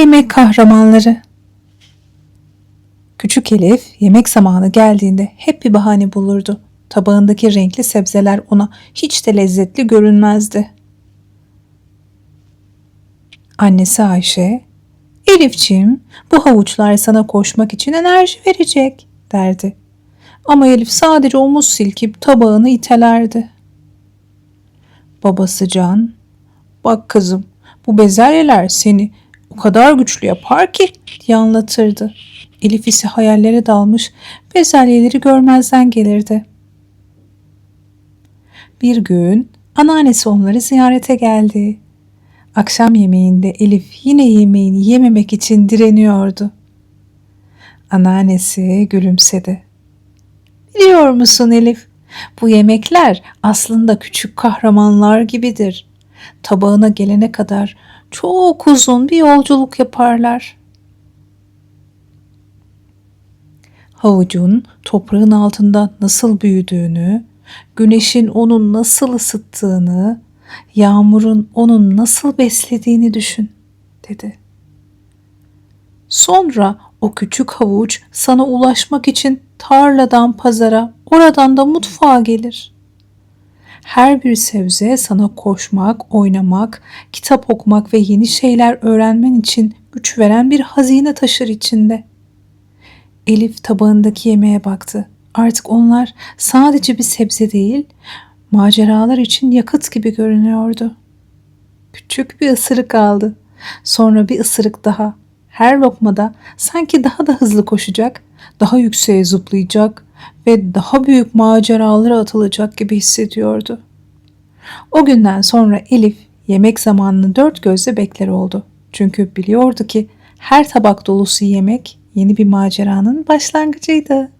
Yemek kahramanları. Küçük Elif yemek zamanı geldiğinde hep bir bahane bulurdu. Tabağındaki renkli sebzeler ona hiç de lezzetli görünmezdi. Annesi Ayşe, Elifçim bu havuçlar sana koşmak için enerji verecek derdi. Ama Elif sadece omuz silkip tabağını itelerdi. Babası Can, bak kızım bu bezelyeler seni o kadar güçlü yapar ki diye anlatırdı. Elif ise hayallere dalmış bezelyeleri görmezden gelirdi. Bir gün anneannesi onları ziyarete geldi. Akşam yemeğinde Elif yine yemeğini yememek için direniyordu. Anneannesi gülümsedi. Biliyor musun Elif? Bu yemekler aslında küçük kahramanlar gibidir. Tabağına gelene kadar çok uzun bir yolculuk yaparlar. Havucun toprağın altında nasıl büyüdüğünü, güneşin onun nasıl ısıttığını, yağmurun onun nasıl beslediğini düşün, dedi. Sonra o küçük havuç sana ulaşmak için tarladan pazara, oradan da mutfağa gelir. Her bir sebze sana koşmak, oynamak, kitap okumak ve yeni şeyler öğrenmen için güç veren bir hazine taşır içinde. Elif tabağındaki yemeğe baktı. Artık onlar sadece bir sebze değil, maceralar için yakıt gibi görünüyordu. Küçük bir ısırık aldı. Sonra bir ısırık daha. Her lokmada sanki daha da hızlı koşacak, daha yükseğe zıplayacak ve daha büyük maceralara atılacak gibi hissediyordu. O günden sonra Elif yemek zamanını dört gözle bekler oldu. Çünkü biliyordu ki her tabak dolusu yemek yeni bir maceranın başlangıcıydı.